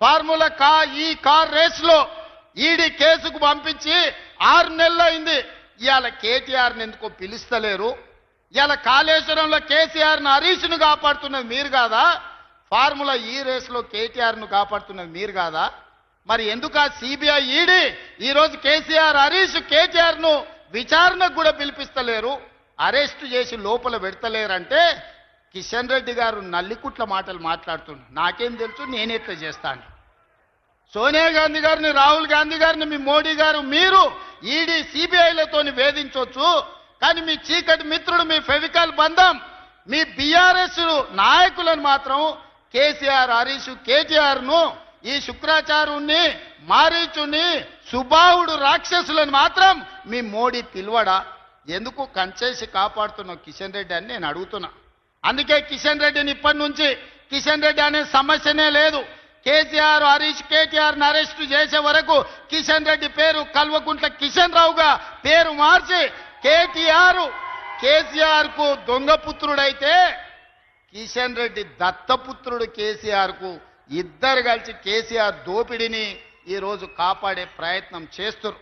Formula కా ఈ car రేస్లో ఈడీ కేసుకు పంపించి ఆరు నెలలు అయింది. ఇవాళ కేటీఆర్ని ఎందుకో పిలుస్తలేరు. ఇవాళ కాళేశ్వరంలో కేసీఆర్ను హరీష్ను కాపాడుతున్నది మీరు కాదా? ఫార్ములా ఈ రేస్లో కేటీఆర్ను కాపాడుతున్నది మీరు కాదా? మరి ఎందుకు ఆ సిబిఐ ఈడీ ఈరోజు కేసీఆర్ హరీష్ కేటీఆర్ను విచారణకు కూడా పిలిపిస్తలేరు? అరెస్ట్ చేసి లోపల పెడతలేరంటే కిషన్ రెడ్డి గారు నల్లికుట్ల మాటలు మాట్లాడుతున్నారు నాకేం తెలుసు నేనెట్లా చేస్తాను. సోనియా గాంధీ గారిని రాహుల్ గాంధీ గారిని మీ మోడీ గారు మీరు ఈడీ సిబిఐలతో వేధించవచ్చు కానీ మీ చీకటి మిత్రుడు మీ ఫెవికాల్ బంధం మీ బీఆర్ఎస్ నాయకులను మాత్రం కేసీఆర్ హరీష్ కేటీఆర్ను ఈ శుక్రాచార్యుణ్ణి మారీచుని సుబాహుడు రాక్షసులను మాత్రం మీ మోడీ పిలువడా? ఎందుకు కంచేసి కాపాడుతున్న కిషన్ రెడ్డి అని నేను అడుగుతున్నా. అందుకే కిషన్ రెడ్డిని ఇప్పటి నుంచి కిషన్ రెడ్డి అనే సమస్యనే లేదు. కేసీఆర్ హరీష్ కేటీఆర్ అరెస్టు చేసే వరకు కిషన్ రెడ్డి పేరు కల్వకుంట్ల కిషన్ రావుగా పేరు మార్చి కేటీఆర్ కేసీఆర్కు దొంగపుత్రుడైతే కిషన్ రెడ్డి దత్తపుత్రుడు కేసీఆర్కు ఇద్దరు కలిసి కేసీఆర్ దోపిడిని ఈరోజు కాపాడే ప్రయత్నం చేస్తున్నారు